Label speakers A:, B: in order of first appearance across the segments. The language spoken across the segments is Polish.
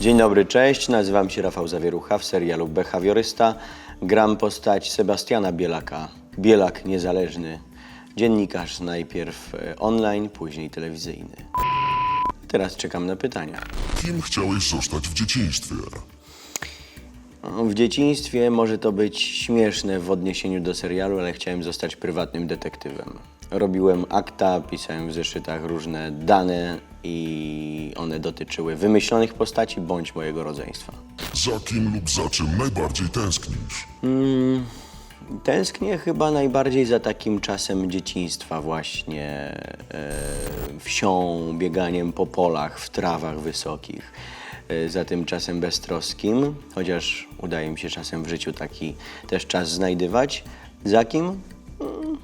A: Dzień dobry, cześć. Nazywam się Rafał Zawierucha. W serialu Behawiorysta gram postać Sebastiana Bielaka. Bielak niezależny. Dziennikarz najpierw e, online, później telewizyjny. Teraz czekam na pytania.
B: Kim chciałeś zostać w dzieciństwie?
A: W dzieciństwie może to być śmieszne w odniesieniu do serialu, ale chciałem zostać prywatnym detektywem. Robiłem akta, pisałem w zeszytach różne dane i one dotyczyły wymyślonych postaci bądź mojego rodzeństwa.
B: Za kim lub za czym najbardziej tęsknisz?
A: Tęsknię chyba najbardziej za takim czasem dzieciństwa, właśnie e, wsią, bieganiem po polach, w trawach wysokich. E, za tym czasem beztroskim, chociaż udaje mi się czasem w życiu taki też czas znajdywać. Za kim? Mm,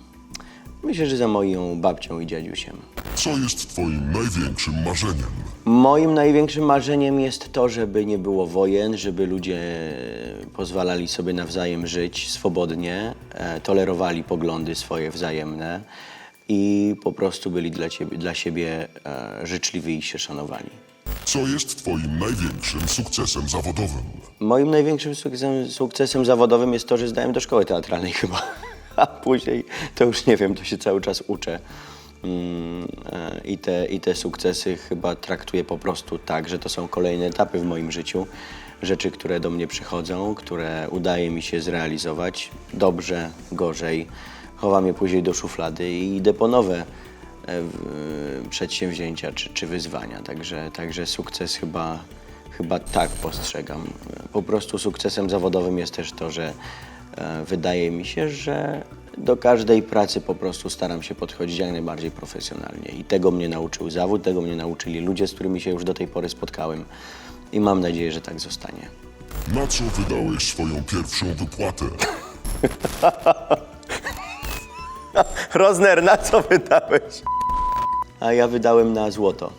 A: Myślę, że za moją babcią i dziadziusiem.
B: Co jest twoim największym marzeniem?
A: Moim największym marzeniem jest to, żeby nie było wojen, żeby ludzie pozwalali sobie nawzajem żyć swobodnie, e, tolerowali poglądy swoje wzajemne i po prostu byli dla, ciebie, dla siebie e, życzliwi i się szanowali.
B: Co jest twoim największym sukcesem zawodowym?
A: Moim największym sukcesem, sukcesem zawodowym jest to, że zdałem do szkoły teatralnej chyba, a później to już nie wiem, to się cały czas uczę. Mm, e, I te, I te sukcesy chyba traktuję po prostu tak, że to są kolejne etapy w moim życiu. Rzeczy, które do mnie przychodzą, które udaje mi się zrealizować dobrze, gorzej. Chowam je później do szuflady i idę po nowe e, w- przedsięwzięcia czy, czy wyzwania. Także, także sukces chyba, chyba tak postrzegam. Po prostu sukcesem zawodowym jest też to, że e, wydaje mi się, że do każdej pracy po prostu staram się podchodzić jak najbardziej profesjonalnie. I tego mnie nauczył zawód, tego mnie nauczyli ludzie, z którymi się już do tej pory spotkałem. I mam nadzieję, że tak zostanie.
B: Na co wydałeś swoją pierwszą wypłatę?
A: Rozner, na co wydałeś? A ja wydałem na złoto.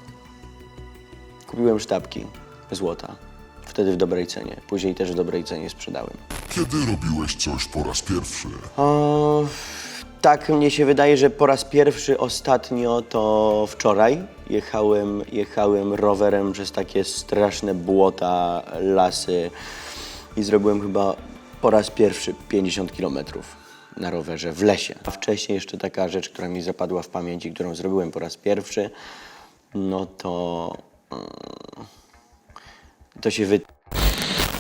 A: Kupiłem sztabki złota. Wtedy w dobrej cenie. Później też w dobrej cenie sprzedałem.
B: Kiedy robiłeś coś po raz pierwszy?
A: O, tak mnie się wydaje, że po raz pierwszy ostatnio to wczoraj jechałem, jechałem rowerem przez takie straszne błota, lasy i zrobiłem chyba po raz pierwszy 50 kilometrów na rowerze w lesie. A wcześniej jeszcze taka rzecz, która mi zapadła w pamięci, którą zrobiłem po raz pierwszy, no to mm, to się wy...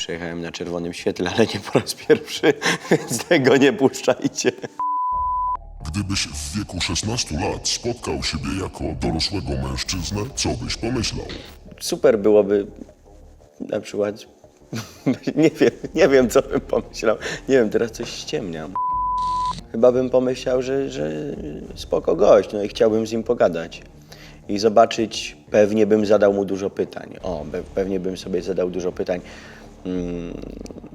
A: Przejechałem na czerwonym świetle, ale nie po raz pierwszy, więc tego nie puszczajcie.
B: Gdybyś w wieku 16 lat spotkał siebie jako dorosłego mężczyznę, co byś pomyślał?
A: Super byłoby na przykład, nie wiem, nie wiem co bym pomyślał, nie wiem, teraz coś ściemniam. Chyba bym pomyślał, że, że spoko gość, no i chciałbym z nim pogadać. I zobaczyć, pewnie bym zadał mu dużo pytań. O, pe- pewnie bym sobie zadał dużo pytań,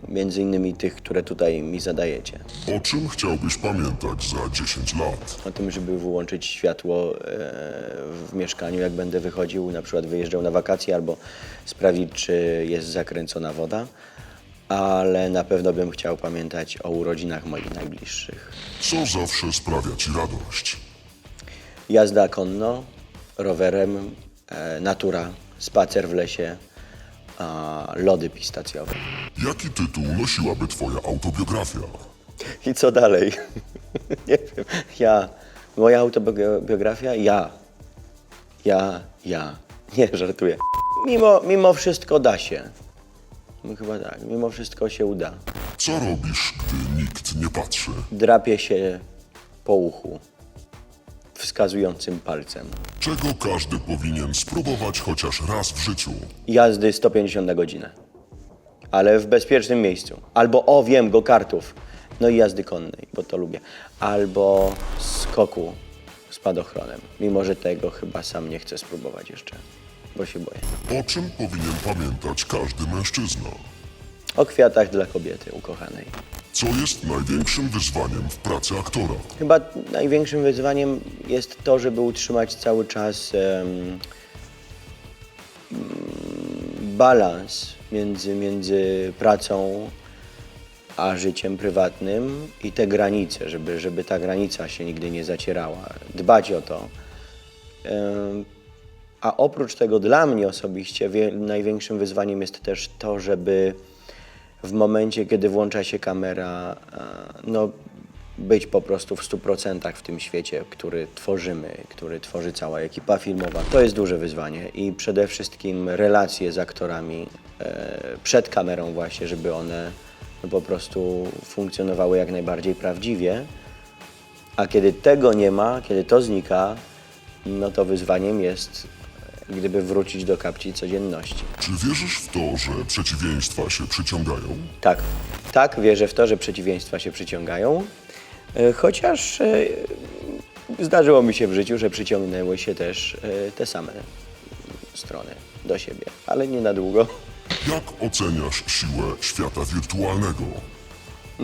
A: między innymi tych, które tutaj mi zadajecie.
B: O czym chciałbyś pamiętać za 10 lat?
A: o tym, żeby wyłączyć światło e, w mieszkaniu, jak będę wychodził, na przykład wyjeżdżał na wakacje, albo sprawdzić, czy jest zakręcona woda. Ale na pewno bym chciał pamiętać o urodzinach moich najbliższych.
B: Co zawsze sprawia ci radość?
A: Jazda konno, rowerem, e, natura, spacer w lesie, a lody pistacjowe.
B: Jaki tytuł nosiłaby twoja autobiografia?
A: I co dalej? Nie wiem. Ja, moja autobiografia, ja. Ja, ja. Nie, żartuję. Mimo, mimo wszystko da się. No Chyba tak, mimo wszystko się uda.
B: Co robisz, gdy nikt nie patrzy?
A: Drapie się po uchu wskazującym palcem.
B: Czego każdy powinien spróbować chociaż raz w życiu?
A: Jazdy 150 na godzinę. Ale w bezpiecznym miejscu. Albo, o wiem, go kartów. No i jazdy konnej, bo to lubię. Albo skoku spadochronem. Mimo, że tego chyba sam nie chcę spróbować jeszcze, bo się boję.
B: O czym powinien pamiętać każdy mężczyzna?
A: O kwiatach dla kobiety ukochanej.
B: Co jest największym wyzwaniem w pracy aktora?
A: Chyba największym wyzwaniem jest to, żeby utrzymać cały czas mm, balans między, między pracą a życiem prywatnym i te granice, żeby, żeby ta granica się nigdy nie zacierała. Dbać o to. A oprócz tego dla mnie osobiście wie, największym wyzwaniem jest też to, żeby w momencie, kiedy włącza się kamera, e, no, być po prostu w 100% w tym świecie, który tworzymy, który tworzy cała ekipa filmowa. To jest duże wyzwanie i przede wszystkim relacje z aktorami e, przed kamerą właśnie, żeby one no, po prostu funkcjonowały jak najbardziej prawdziwie. A kiedy tego nie ma, kiedy to znika, no to wyzwaniem jest gdyby wrócić do kapci codzienności.
B: Czy wierzysz w to, że przeciwieństwa się przyciągają?
A: Tak, tak, wierzę w to, że przeciwieństwa się przyciągają, e, chociaż e, zdarzyło mi się w życiu, że przyciągnęły się też e, te same strony do siebie, ale nie na długo.
B: Jak oceniasz siłę świata wirtualnego?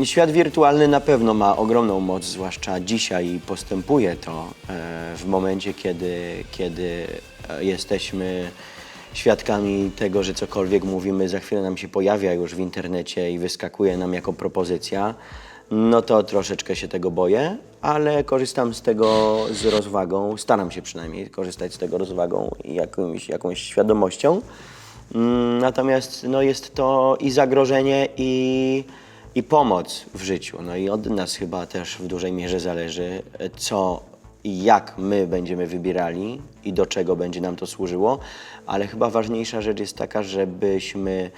A: Świat wirtualny na pewno ma ogromną moc, zwłaszcza dzisiaj i postępuje to e, w momencie, kiedy, kiedy jesteśmy świadkami tego, że cokolwiek mówimy za chwilę nam się pojawia już w internecie i wyskakuje nam jako propozycja, no to troszeczkę się tego boję, ale korzystam z tego z rozwagą, staram się przynajmniej korzystać z tego rozwagą i jakąś, jakąś świadomością. Mm, Natomiast no, jest to i zagrożenie, i, i pomoc w życiu. No i od nas chyba też w dużej mierze zależy, co i jak my będziemy wybierali i do czego będzie nam to służyło, ale chyba ważniejsza rzecz jest taka, żebyśmy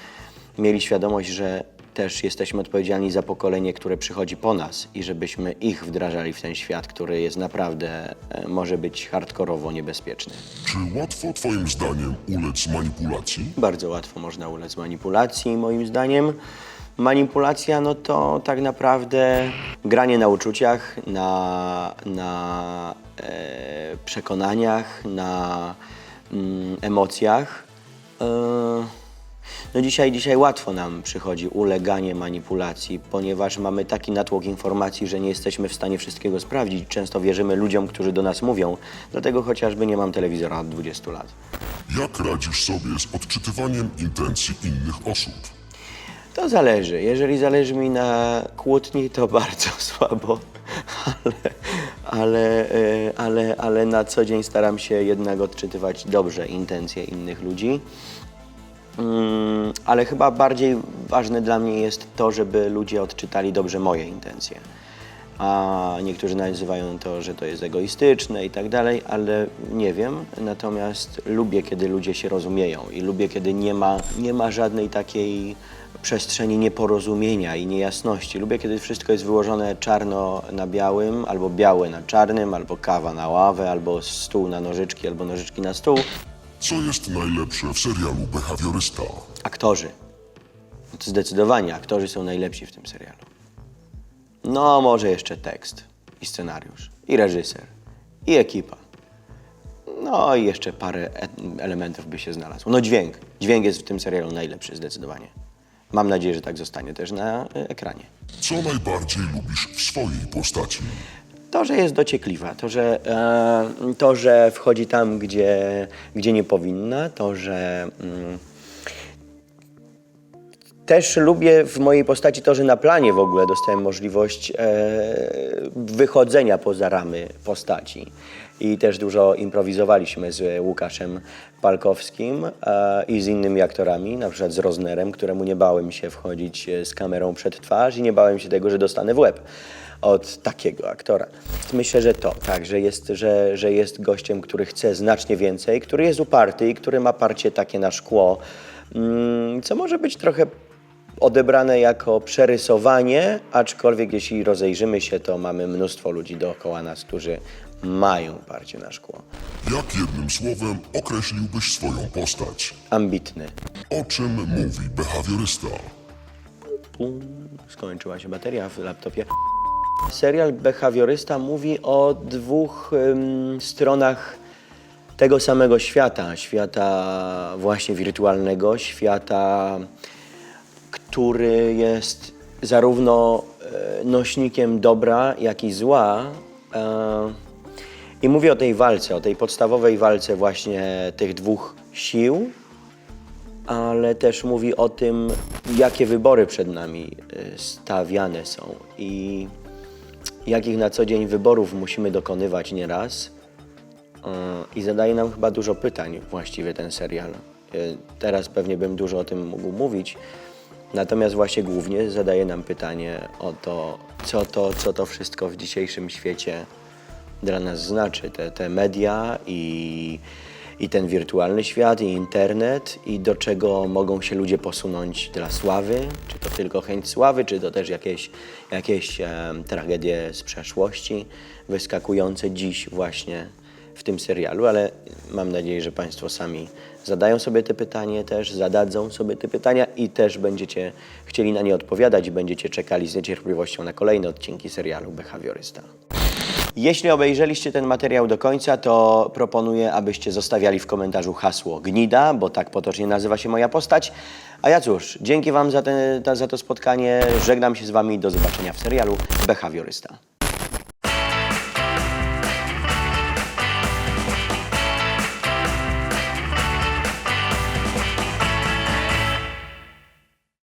A: mieli świadomość, że też jesteśmy odpowiedzialni za pokolenie, które przychodzi po nas i żebyśmy ich wdrażali w ten świat, który jest naprawdę, e, może być hardkorowo niebezpieczny.
B: Czy łatwo Twoim zdaniem ulec manipulacji?
A: Bardzo łatwo można ulec manipulacji, moim zdaniem. Manipulacja no to tak naprawdę granie na uczuciach, na, na e, przekonaniach, na mm, emocjach. E, no dzisiaj, dzisiaj łatwo nam przychodzi uleganie manipulacji, ponieważ mamy taki natłok informacji, że nie jesteśmy w stanie wszystkiego sprawdzić. Często wierzymy ludziom, którzy do nas mówią. Dlatego chociażby nie mam telewizora od 20 lat.
B: Jak radzisz sobie z odczytywaniem intencji innych osób?
A: To zależy. Jeżeli zależy mi na kłótni, to bardzo słabo, ale, ale, e, ale, ale na co dzień staram się jednak odczytywać dobrze intencje innych ludzi. Mm, Ale chyba bardziej ważne dla mnie jest to, żeby ludzie odczytali dobrze moje intencje. A niektórzy nazywają to, że to jest egoistyczne i tak dalej, ale nie wiem. Natomiast lubię, kiedy ludzie się rozumieją i lubię, kiedy nie ma, nie ma żadnej takiej przestrzeni nieporozumienia i niejasności. Lubię, kiedy wszystko jest wyłożone czarno na białym, albo białe na czarnym, albo kawa na ławę, albo stół na nożyczki, albo nożyczki na stół.
B: Co jest najlepsze w serialu Behawiorysta?
A: Aktorzy. Zdecydowanie aktorzy są najlepsi w tym serialu. No, może jeszcze tekst i scenariusz, i reżyser, i ekipa. No i jeszcze parę e- elementów by się znalazło. No dźwięk. Dźwięk jest w tym serialu najlepszy, zdecydowanie. Mam nadzieję, że tak zostanie też na e, ekranie.
B: Co najbardziej lubisz w swojej postaci?
A: To, że jest dociekliwa, to, że, e, to, że wchodzi tam, gdzie, gdzie nie powinna, to, że mm, też lubię w mojej postaci to, że na planie w ogóle dostałem możliwość e, wychodzenia poza ramy postaci. I też dużo improwizowaliśmy z Łukaszem Palkowskim e, i z innymi aktorami, na przykład z Roznerem, któremu nie bałem się wchodzić e, z kamerą przed twarz i nie bałem się tego, że dostanę w łeb od takiego aktora. Myślę, że to, tak, że jest, że, że jest gościem, który chce znacznie więcej, który jest uparty i który ma parcie takie na szkło, mm, co może być trochę odebrane jako przerysowanie, aczkolwiek jeśli rozejrzymy się, to mamy mnóstwo ludzi dookoła nas, którzy mają parcie na szkło.
B: Jak jednym słowem określiłbyś swoją postać?
A: Ambitny.
B: O czym mówi behawiorysta?
A: Pum, skończyła się bateria w laptopie. Serial Behawiorysta mówi o dwóch ym, stronach tego samego świata. Świata właśnie wirtualnego, świata, który jest zarówno e, nośnikiem dobra, jak i zła. E, I mówi o tej walce, o tej podstawowej walce właśnie tych dwóch sił, ale też mówi o tym, jakie wybory przed nami y, stawiane są i jakich na co dzień wyborów musimy dokonywać nieraz, i zadaje nam chyba dużo pytań właściwie ten serial. Teraz pewnie bym dużo o tym mógł mówić, natomiast właśnie głównie zadaje nam pytanie o to, co to, co to wszystko w dzisiejszym świecie dla nas znaczy. Te, te media i, i ten wirtualny świat, i internet, i do czego mogą się ludzie posunąć dla sławy, czy to tylko chęć sławy, czy to też jakieś, jakieś em, tragedie z przeszłości, wyskakujące dziś właśnie w tym serialu, ale mam nadzieję, że Państwo sami zadają sobie te pytanie też, zadadzą sobie te pytania i też będziecie chcieli na nie odpowiadać i będziecie czekali z niecierpliwością na kolejne odcinki serialu Behawiorysta. Jeśli obejrzeliście ten materiał do końca, to proponuję, abyście zostawiali w komentarzu hasło Gnida, bo tak potocznie nazywa się moja postać. A ja cóż, dzięki Wam za, te, za to spotkanie. Żegnam się z Wami. Do zobaczenia w serialu Behawiorysta.